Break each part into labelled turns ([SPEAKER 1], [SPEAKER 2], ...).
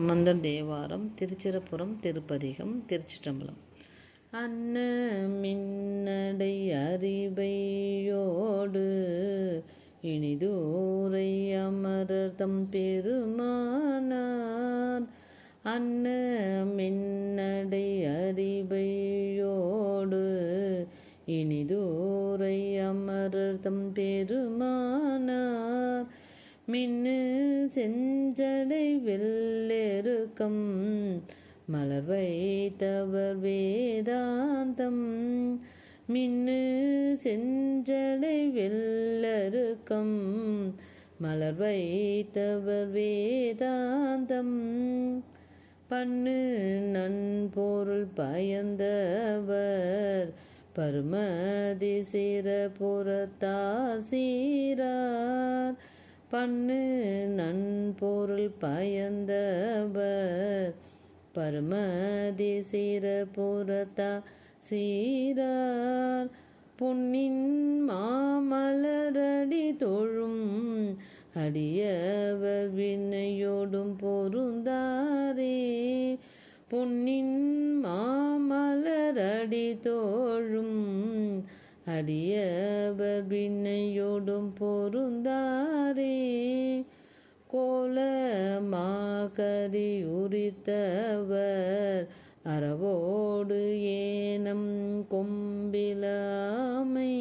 [SPEAKER 1] சம்பந்தர் தேவாரம் திருச்சிரப்புறம் திருப்பதிகம் திருச்சிற்றம்பலம். அன்ன மின்னடை அறிவையோடு இனிதூரை அமரர் பெருமானார். அன்ன மின்னடை அறிவையோடு இனிதூரை அமரர் பெருமானார். மின்னு செஞ்சடை வெள்ளெருக்கம். மலர் வைத்தவர் வேதாந்தம். மின்னு செஞ்சடை வெள்ளருக்கம். மலர் வைத்தவர் வேதாந்தம். பண்ணு நன்பொருள் பயந்தவர். பருமதி சிற புறத்தார் சீரார். பண்ணு நன்பொருள் பயந்தவர். பரமதி சிற புறத்தா சீரார். பொன்னின் மாமலரடி தொழும் அடியவர் வினையோடும் பொருந்தாரே பொன்னின் மாமலரடி தோழும் அடியவர் வினையோடும் பொருந்தாரே கோலமாகரி உரித்தவர் அறவோடு ஏனம் கொம்பிலாமை.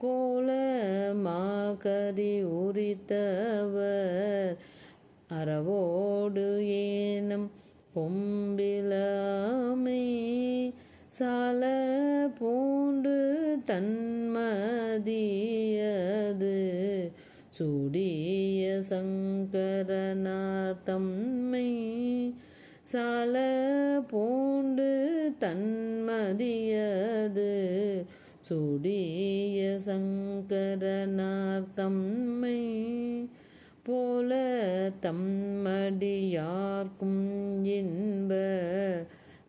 [SPEAKER 1] கோலமாகரி உரித்தவர் அறவோடு ஏனம் கொம்பிலாமை. சால பூண்டு தன்மதியது. சுடிய சங்கரனார்த்தம்மை சால பூண்டு தன்மதியது. சுடிய சங்கரனார்த்தம்மை போல தம்மடியார்க்கும் இன்ப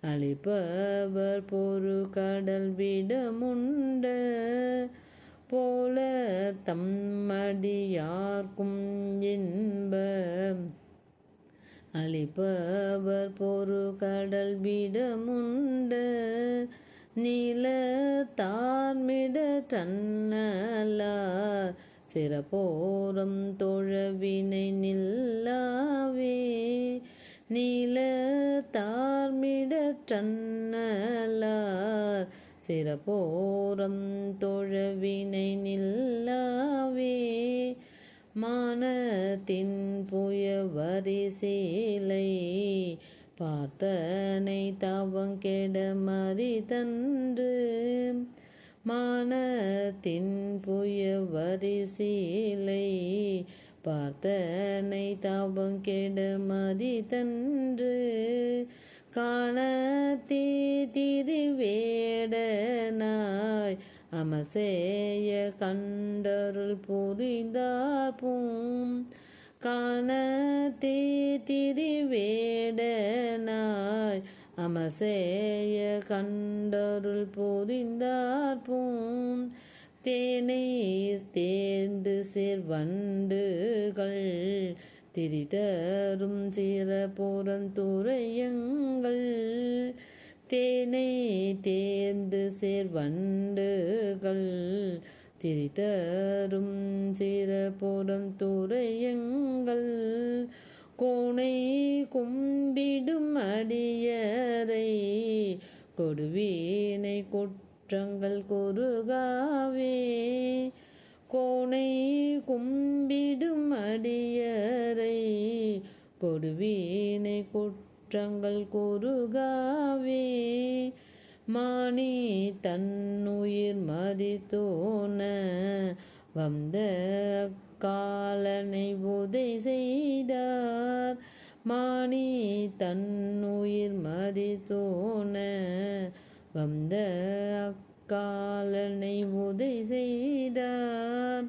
[SPEAKER 1] அளிப்பவர் பொறு கடல் விடமுண்ட. போல தம்மடியார்க்கும் இன்ப அளிப்பவர் பொறு கடல் விடமுண்ட. நீல தார்மிட தன்னலார் சிறப்போரம் தொழவினை நில்லாவே. நீல தார்மிடற்றன்னலார் சிறப்போரம் தொழவினை நில்லாவே மானத்தின் புய வரிசீலை பார்த்தனை தவங்கெட மதி தன்று மானத்தின் புய வரிசீலை பார்த்தனை தாபம் கெடுமதி தன்று காணத்தே திரிவேடனாய் அமசேய கண்டருள் புரிந்தார் பூம் காணத்தே திரிவேடனாய் அமசேய கண்டருள் புரிந்தார்பூம். தேனை தேர்ந்து சேர்வண்டுகள் திரிதரும் சிறப்புறந்துரையங்கள் தேனை தேர்ந்து சேர்வண்டுகள் திரிதரும் சிறப்புறந்துரையங்கள் கோணை கும்பிடும் அடியரை கொடுவீனை குற்றங்கள் குறுகாவே. கோணை கும்பிடும் அடியரை கொடுவீனை குற்றங்கள் குறுகாவே. மானி தன்னுயிர் மதித்தோன வந்த காலனை உதை செய்தார். மானி தன்னுயிர் மதித்தோன வந்த அக்காலனை உதை செய்தார்.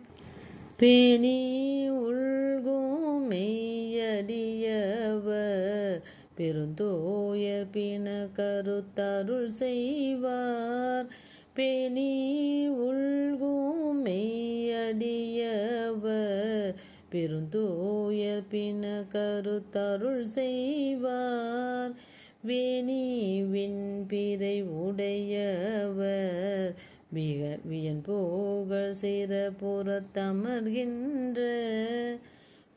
[SPEAKER 1] பேணி உள்கும் மெய்யடியவர் பெருந்தோயர் பின கருத்தருள் செய்வார். பேணி உள்கும் மெய்யடியவர் பெருந்தோயர் பின கருத்தருள் செய்வார். வேணி விண்பிறை உடையவர். மிக வியன் புகழ் சிற புறத்தமர்கின்ற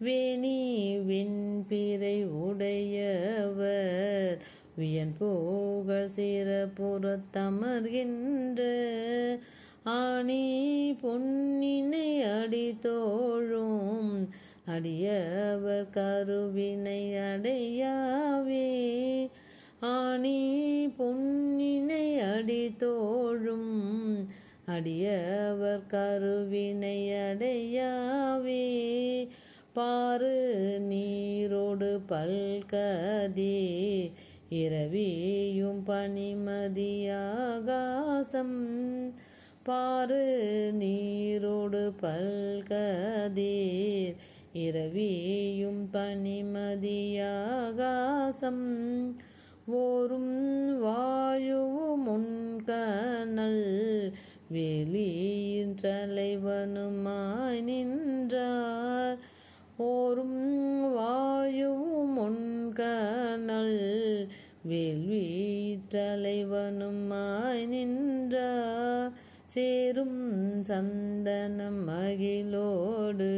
[SPEAKER 1] வேணி விண்பிறை உடையவர். வியன் புகழ் சிற புறத்தமர்கின்ற ஆணி பொன்னினை அடித்தோழும் அடியவர் கருவினை அடையாவே. ஆணி பொன்னினை அடித்தோழும் அடியவர் கருவினை அடையாவே. பாரு நீரோடு பல்கதி இரவியும் பனிமதியாகாசம். பாரு நீரோடு பல்கதீர் இரவியும் பனிமதியாகாசம். ஓரும் வாயுவும் முன்கனல் வெளியின் தலைவனுமாய் நின்றார். ஓரும் வாயுவும் முன்கனல் வேள்வி தலைவனுமாய் நின்றார். சேரும் சந்தன மகிழோடு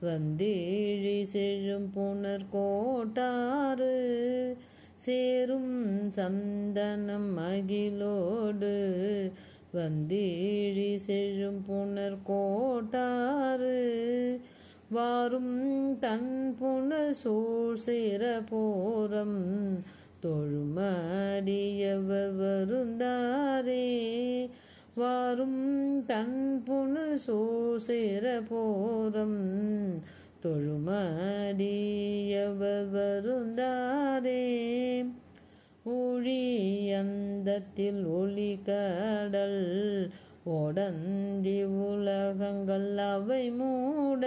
[SPEAKER 1] வந்தேழி செழும் புனர் கோட்டாறு. சேரும் சந்தனம் மகிழோடு வந்தீழி செழும் புனர் கோட்டாறு வாரும் தன் புனர் சூழ் சேர போரம் தொழுமடியவ வருந்தாரே வாரும் தன் புனர் சூழ் சேர போரம் தொழுமடியவர் வருந்தாரே ஊழியந்தத்தில் ஒளி கடல் ஓடந்தி உலகங்கள் அவை மூட.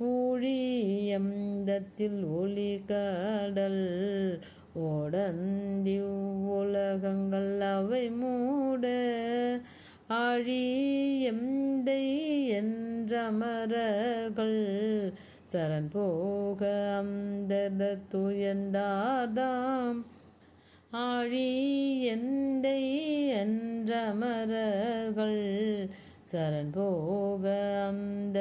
[SPEAKER 1] ஊழியந்தத்தில் ஒளி கடல் ஓடந்தி உலகங்கள் அவை மூட. ஆழி என்றமரர்கள் சரண் போக அந்த துயர்ந்தார்தாம் ஆழி என்றமரர்கள் சரண் போக அந்த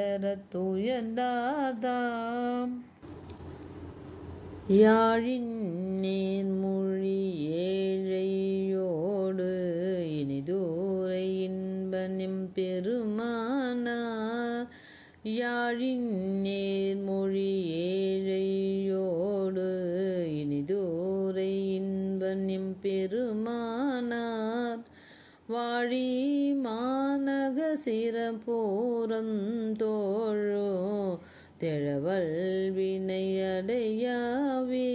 [SPEAKER 1] துயர்ந்தார்தாம் யாழின் நேர்மொழி ஏழை இன்பனிம் பெருமானார் யாழின் நேர்மொழி ஏழையோடு இனிதோரை இன்பனிம் பெருமானார். வாழி மாநக சிறப்போரம் தோழோ தெழவல் வினையடையாவே.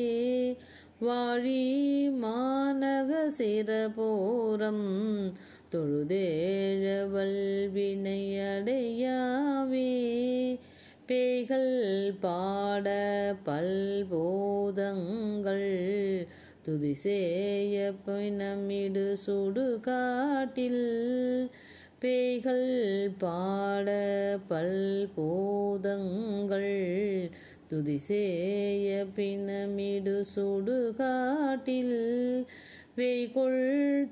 [SPEAKER 1] வாழி மாநக சிறபோரம் தொழுதேழவல் வினையடையாவே பேய்கள் பாட பல்போதங்கள் துதி செய்ய பொய்னமிடு சுடுகாட்டில். பேய்கள் பாட பல்போதங்கள் துதி செய்ய பிணமிடு சுடுகாட்டில். வேய்கொள்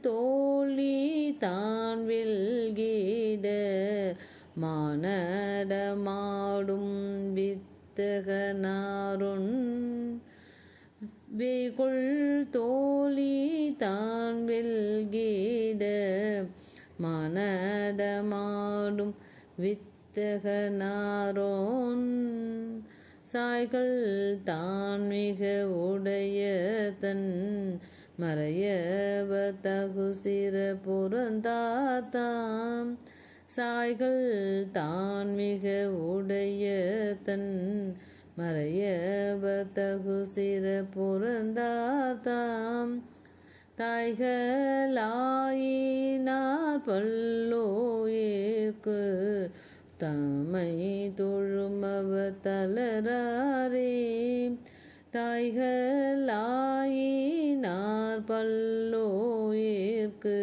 [SPEAKER 1] தோழி தான் வெல்கிட மானடமாடும் வித்தகனாருண் வேகொள் தோழி தான் வெல்கிட மனடமாடும் வித்தகனாரோன் சாய்கள் தான் மிக உடைய தன் மறையவ தகு சிற புறந்தாத்தாம். சாய்கள் தான் மிக உடைய தன். மறையவ தகு சிற புறந்தாத்தாம். தாய்களாயினார் பல்லோயிற்கு தமை தொழுமவ தளராரே. தாய்களாயினார் பல்லோயிற்கு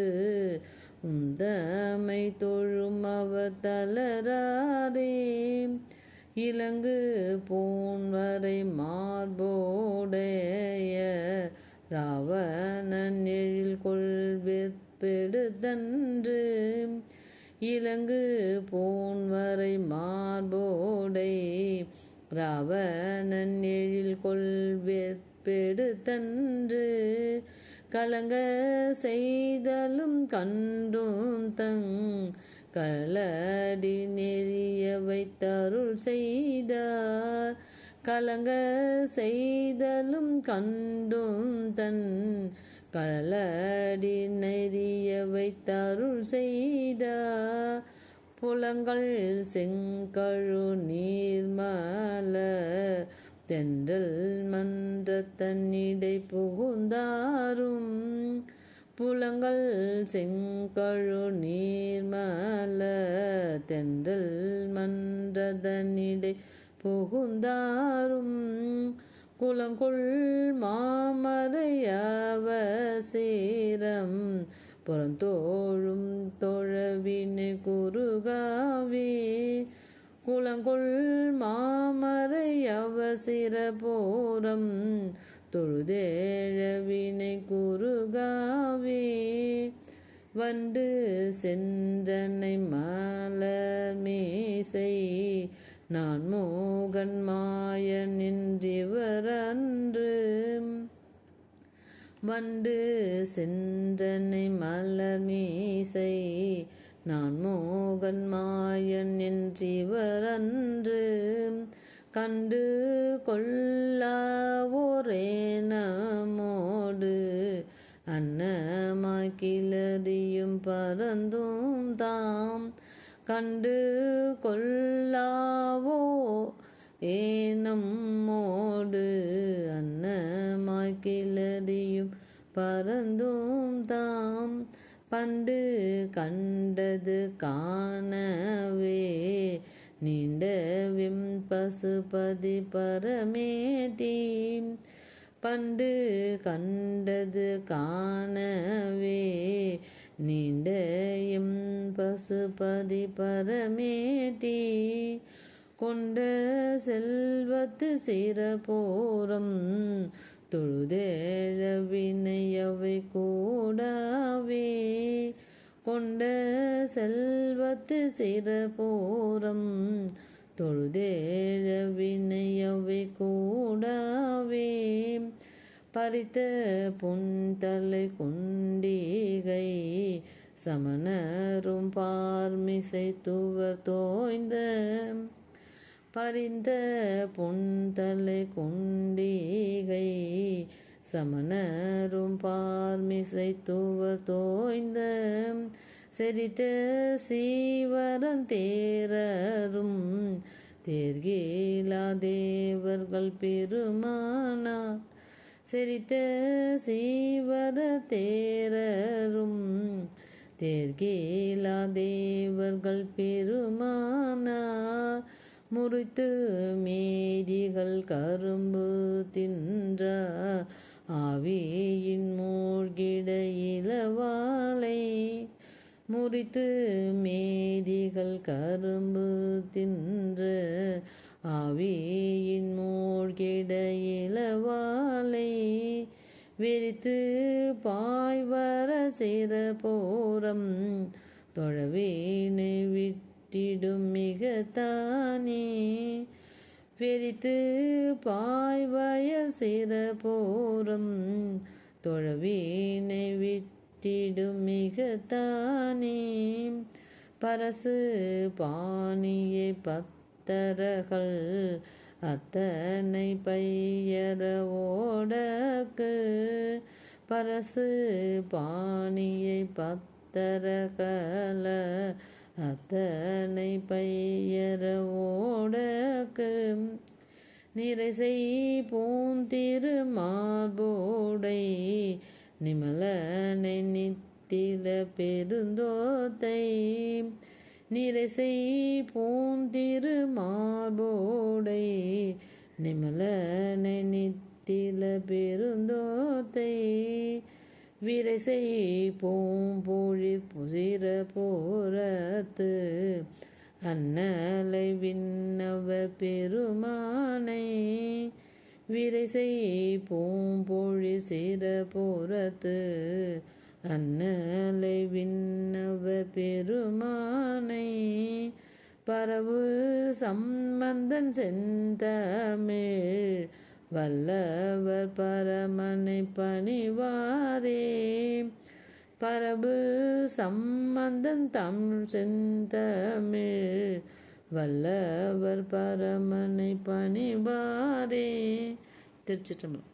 [SPEAKER 1] உந்தமை தொழும் அவர் தளராரே இலங்கு பூன்வரை மார்போடைய ராவணன் எழில் கொள்வெற்பெடுதன்று இலங்கு பூன்வரை மார்போடை ராவணன் எழில் கொள்வேற்பெடுத்தன்று கலங்க செய்தலும் கண்டும் தங் களடி நெறிய வைத்தருள் செய்தார். கலங்க செய்தலும் கண்டும் தன் களடி நெறிய வைத்தருள் செய்தார். புலங்கள் செங்கழு நீர்மல தென்றல் மன்ற தன்னிடை புகுந்தாரும். புலங்கள் செங்கழு நீர்மல தென்றல் மன்ற தன்னிடை புகுந்தாரும். மாமரையவ சேரம் புறந்தோழும் தொழவினை குறுகாவே. குளங்குள் மாமரை அவசிர போரம் தொழுதேழவினை குறுகாவே. வண்டு சென்றனை மலர் மேசை நான் மோகன் மாய நின்றிவர் வந்து சென்றனை மலர் மீசை நான் மோகன் மாயன் என்றிவர் அன்று கண்டு கொள்ளா ஒரே நமோடு அன்னமாய் கிளறியும் பறந்தும் தாம் கண்டு கொள்ளாவோ ஏனம்மோடு அன்னமாய் கிளறியும் பறந்தும் தாம் பண்டு கண்டது காணவே. நீண்ட விம் பசுபதி பரமேட்டி பண்டு கண்டது காணவே. நீண்ட எம் பசுபதி பரமேட்டி கொண்ட செல்வத்து சிறபோரம் தொழுதேழவினையவை கூடவே. கொண்ட செல்வத்து சிறபோரம் தொழுதேழவினையவை கூடவே. பறித்த புன்தலை குண்டிகை சமணரும் பார்மிசை துவர் தோய்ந்த பறிந்த பொன்தலை கொண்டீகை சமணரும் பார்மிசை தூவர் தோய்ந்த செரித்த சீவரன் தேரரும் தேர்கீலா தேவர்கள் பெருமானா. செரித்த சீவர தேரரும் தேர்கீலா தேவர்கள் பெருமானா. முறித்து மேதிகள் கரும்பு தின்ற ஆவியின் மூழ்கிட இளவாலை. முறித்து மேதிகள் கரும்பு தின்ற ஆவியின் மூழ்கிட இளவாலை. விரித்து பாய்வர சிற போரம் தொழவீனை விட்டிடும் மிகத்தானே பெரித்து பாய்வயல் சிற போரம். தொழவீனை விட்டிடும் மிகத்தானே பரசு பாணியை பத்தரகள் அத்தனை பையர ஓடக்கு. பரசு பாணியை பத்தரகல அத்தனை பையர ஓடக்கு நிறைசை பூந்திரு மார்போடை நிமலனை நித்தில பெருந்தோத்தை நிறைசை பூந்திரு மார்போடை நிமலனை நித்தில பெருந்தோத்தை விரைசை பூம்பொழி புதிர போரத்து அன்னலை விண்ணவ பெருமானை. விரைசை பூம்பொழி சிற போரத்து அன்னலை விண்ணவ பெருமானை. பரவு சம்பந்தன் செந்தமிழ் வல்லவர் பரமனை பணிவாரே. பரபு சம்பந்தன் தம் செந்தமிழ். வல்லவர் பரமனை பணிவாரே. திருச்சிற்றம்பலம்.